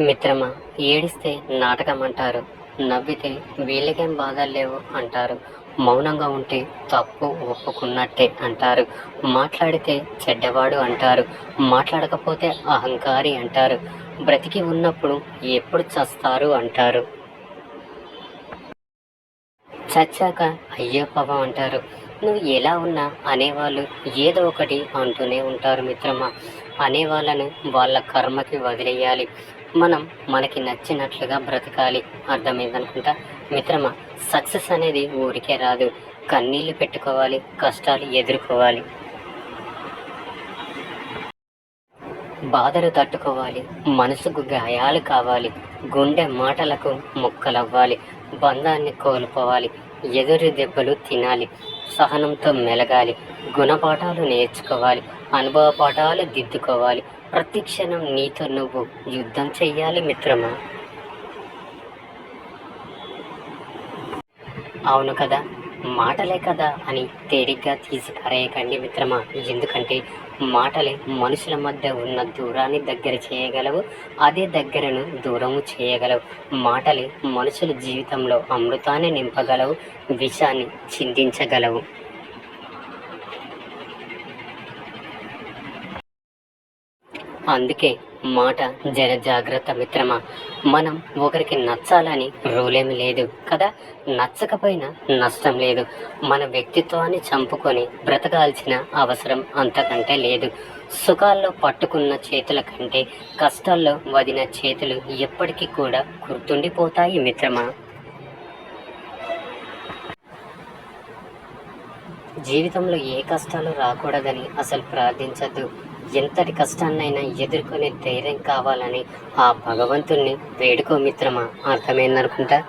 మిత్రమా ఏడిస్తే నాటకం అంటారు నవ్వితే వీళ్ళకేం బాధలు లేవు అంటారు మౌనంగా ఉంటే తప్పు ఒప్పుకున్నట్టే అంటారు మాట్లాడితే చెడ్డవాడు అంటారు మాట్లాడకపోతే అహంకారి అంటారు బ్రతికి ఉన్నప్పుడు ఎప్పుడు చస్తారు అంటారు. చచ్చాక అయ్యో పాపం అంటారు నువ్వు ఎలా ఉన్నా అనేవాళ్ళు ఏదో ఒకటి అంటూనే ఉంటారు మిత్రమా అనేవాళ్ళను వాళ్ళ కర్మకి వదిలేయాలి మనం మనకి నచ్చినట్లుగా బ్రతకాలి. అర్థమైందనుకుంటా? మిత్రమా సక్సెస్ అనేది ఊరికే రాదు. కన్నీళ్ళు పెట్టుకోవాలి కష్టాలు ఎదుర్కోవాలి. బాధలు తట్టుకోవాలి మనసుకు గాయాలు కావాలి గుండె మాటలకు ముక్కలవ్వాలి బంధాన్ని కోల్పోవాలి ఎదురు దెబ్బలు తినాలి సహనంతో మెలగాలి గుణపాఠాలు నేర్చుకోవాలి అనుభవ పాఠాలు దిద్దుకోవాలి ప్రతి క్షణం నీతో నువ్వు యుద్ధం చెయ్యాలి మిత్రమా? అవును కదా మాటలే కదా అని తేలిగ్గా తీసి పారేయకండి మిత్రమా. ఎందుకంటే మాటలే మనుషుల మధ్య ఉన్న దూరాన్ని దగ్గర చేయగలవు అదే దగ్గరను దూరము చేయగలవు. మాటలే మనుషుల జీవితంలో అమృతాన్ని నింపగలవు విషాన్ని చిందించగలవు. అందుకే మాట జర జాగ్రత్త మిత్రమా. మనం ఒకరికి నచ్చాలని రూలేమి లేదు కదా? నచ్చకపోయినా నష్టం లేదు. మన వ్యక్తిత్వాన్ని చంపుకొని బ్రతకాల్సిన అవసరం అంతకంటే లేదు. సుఖాల్లో పట్టుకున్న చేతుల కంటే కష్టాల్లో వదిన చేతులు ఎప్పటికీ కూడా గుర్తుండిపోతాయి మిత్రమా. జీవితంలో ఏ కష్టాలు రాకూడదని అసలు ప్రార్థించద్దు. ఎంతటి కష్టాన్నైనా ఎదుర్కొనే ధైర్యం కావాలని ఆ భగవంతుణ్ణి వేడుకో మిత్రమా? అర్థమైందనుకుంటా?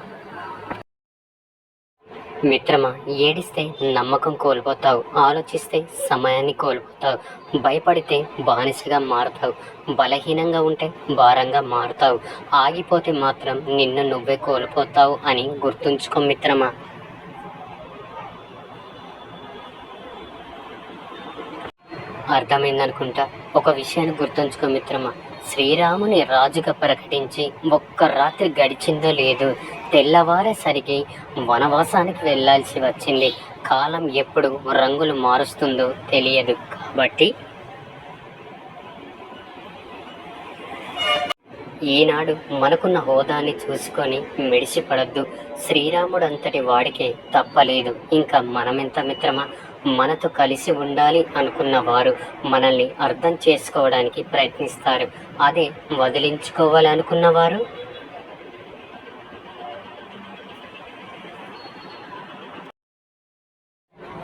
మిత్రమా ఏడిస్తే నమ్మకం కోల్పోతావు ఆలోచిస్తే సమయాన్ని కోల్పోతావు భయపడితే బానిసగా మారుతావు బలహీనంగా ఉంటే భారంగా మారుతావు ఆగిపోతే మాత్రం నిన్ను నువ్వే కోల్పోతావు అని గుర్తుంచుకో మిత్రమా. అర్థమైందనుకుంటా. ఒక విషయాన్ని గుర్తుంచుకో మిత్రమా. శ్రీరాముని రాజుగా ప్రకటించి ఒక్క రాత్రి గడిచిందో లేదు తెల్లవారేసరికి వనవాసానికి వెళ్ళాల్సి వచ్చింది. కాలం ఎప్పుడు రంగులు మారుస్తుందో తెలియదు కాబట్టి. ఈనాడు మనకున్న హోదాని చూసుకొని మెడిసిపడద్దు. శ్రీరాముడు అంతటి వాడికే తప్పలేదు. ఇంకా మనమెంత మిత్రమా? మనతో కలిసి ఉండాలి అనుకున్న వారు మనల్ని అర్థం చేసుకోవడానికి ప్రయత్నిస్తారు. అదే వదిలించుకోవాలనుకున్న వారు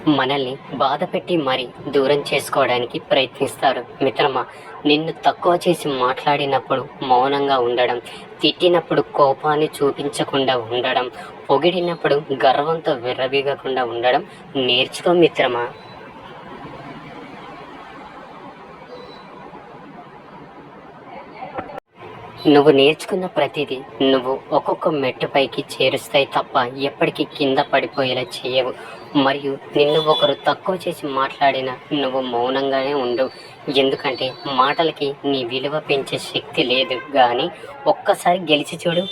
మనల్ని బాధ పెట్టి మరీ దూరం చేసుకోవడానికి ప్రయత్నిస్తారు. మిత్రమా నిన్ను తక్కువ చేసి మాట్లాడినప్పుడు మౌనంగా ఉండడం తిట్టినప్పుడు కోపాన్ని చూపించకుండా ఉండడం పొగిడినప్పుడు గర్వంతో విర్రవీగకుండా ఉండడం నేర్చుకో మిత్రమా. నువ్వు నేర్చుకున్న ప్రతిదీ నువ్వు ఒక్కొక్క మెట్టుపైకి చేరుస్తాయి తప్ప ఎప్పటికీ కింద పడిపోయేలా చేయవు. మరియు నిన్ను ఒకరు తక్కువ చేసి మాట్లాడినా నువ్వు మౌనంగానే ఉండు. ఎందుకంటే మాటలకి నీ విలువ పెంచే శక్తి లేదు. కానీ ఒక్కసారి గెలిచి చూడు.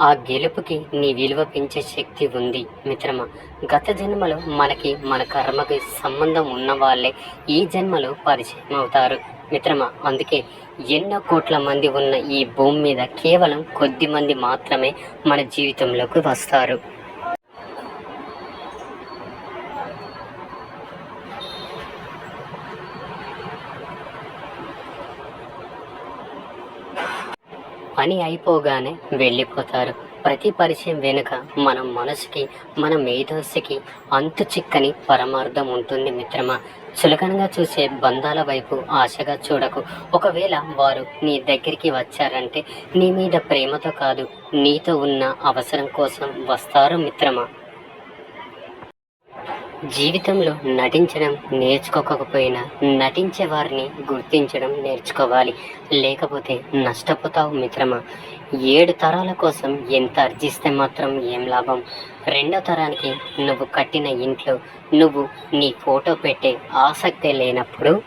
ఆ గెలుపుకి నీ విలువ పెంచే శక్తి ఉంది మిత్రమా. గత జన్మలో మనకి మన కర్మకి సంబంధం ఉన్న వాళ్ళే ఈ జన్మలో పరిచయం అవుతారు. మిత్రమా అందుకే ఎన్నో కోట్ల మంది ఉన్న ఈ భూమి మీద కేవలం కొద్ది మంది మాత్రమే మన జీవితంలోకి వస్తారు. పని అయిపోగానే వెళ్ళిపోతారు. ప్రతి పరిచయం వెనుక మన మనసుకి మన మేధస్సుకి అంతు చిక్కని పరమార్థం ఉంటుంది మిత్రమా. చులకనగా చూసే బంధాల వైపు ఆశగా చూడకు. ఒకవేళ వారు నీ దగ్గరికి వచ్చారంటే నీ మీద ప్రేమతో కాదు నీతో ఉన్న అవసరం కోసం వస్తారు మిత్రమా. జీవితంలో నటించడం నేర్చుకోకపోయినా నటించే వారిని గుర్తించడం నేర్చుకోవాలి. లేకపోతే నష్టపోతావు మిత్రమా. ఏడు తరాల కోసం ఎంత అర్జిస్తే మాత్రం ఏం లాభం? రెండో తరానికి నువ్వు కట్టిన ఇంట్లో నువ్వు నీ ఫోటో పెట్టే ఆసక్తి లేనప్పుడు?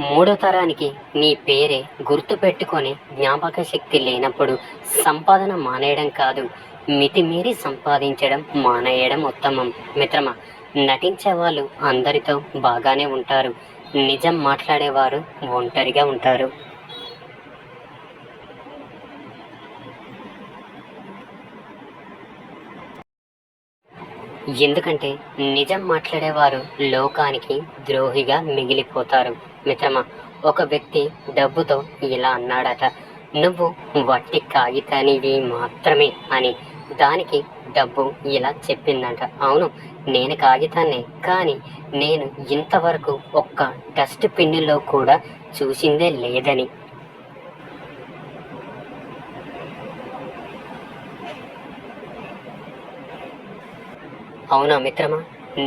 మూడో తరానికి నీ పేరే గుర్తు పెట్టుకొని జ్ఞాపక శక్తి లేనప్పుడు సంపాదన మానేయడం కాదు. మితిమీరి సంపాదించడం మానేయడం ఉత్తమం. మిత్రమా నటించే వాళ్ళు అందరితో బాగానే ఉంటారు. నిజం మాట్లాడేవారు ఒంటరిగా ఉంటారు. ఎందుకంటే నిజం మాట్లాడేవారు లోకానికి ద్రోహిగా మిగిలిపోతారు. మిత్రమా ఒక వ్యక్తి డబ్బుతో ఇలా అన్నాడట నువ్వు వట్టి కాగితానివి మాత్రమే అని దానికి డబ్బు ఇలా చెప్పిందంట. అవును నేను కాగితాన్ని కానీ నేను ఇంతవరకు ఒక్క డస్ట్ పిన్నులో కూడా చూసిందే లేదని. అవునా మిత్రమా?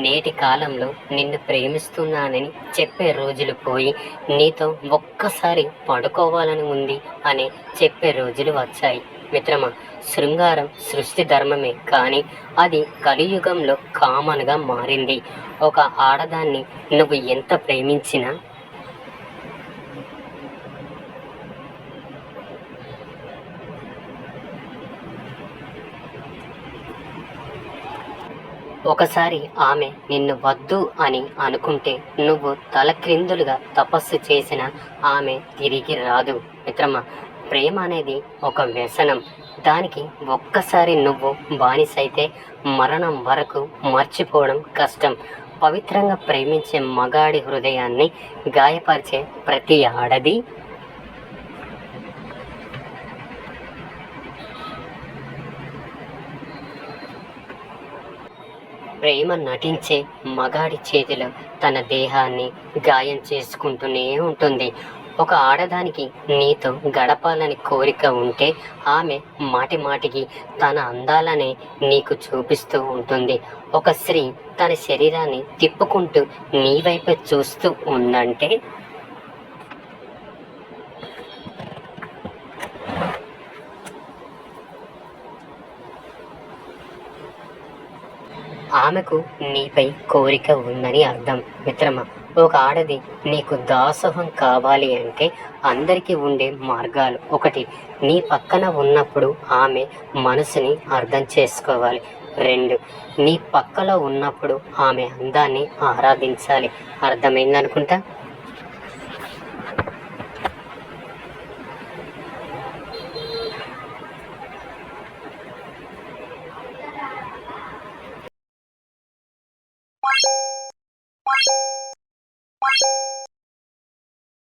నేటి కాలంలో నిన్ను ప్రేమిస్తున్నానని చెప్పే రోజులు పోయి నీతో ఒక్కసారి పడుకోవాలని ఉంది అని చెప్పే రోజులు వచ్చాయి. మిత్రమా శృంగారం సృష్టి ధర్మమే కానీ అది కలియుగంలో కామన్గా మారింది. ఒక ఆడదాన్ని నువ్వు ఎంత ప్రేమించినా? ఒకసారి ఆమె నిన్ను వద్దు అని అనుకుంటే నువ్వు తలక్రిందులుగా తపస్సు చేసిన ఆమె తిరిగి రాదు. మిత్రమా ప్రేమ అనేది ఒక వ్యసనం. దానికి ఒక్కసారి నువ్వు బానిసైతే మరణం వరకు మర్చిపోవడం కష్టం. పవిత్రంగా ప్రేమించే మగాడి హృదయాన్ని గాయపరిచే ప్రతి ఆడది ప్రేమ నటించే మగాడి చేతిలో తన దేహాన్ని గాయం చేసుకుంటూనే ఉంటుంది. ఒక ఆడదానికి నీతో గడపాలని కోరిక ఉంటే ఆమె మాటి మాటికి తన అందాలనే నీకు చూపిస్తూ ఉంటుంది. ఒక స్త్రీ తన శరీరాన్ని తిప్పుకుంటూ నీ వైపు చూస్తూ ఉందంటే? ఆమెకు నీపై కోరిక ఉందని అర్థం మిత్రమా? ఒక ఆడది నీకు దాసోహం కావాలి అంటే అందరికీ ఉండే మార్గాలు ఒకటి. నీ పక్కన ఉన్నప్పుడు ఆమె మనసుని అర్థం చేసుకోవాలి. రెండు. నీ పక్కలో ఉన్నప్పుడు ఆమె అందాన్ని ఆరాధించాలి. అర్థమైందనుకుంటా?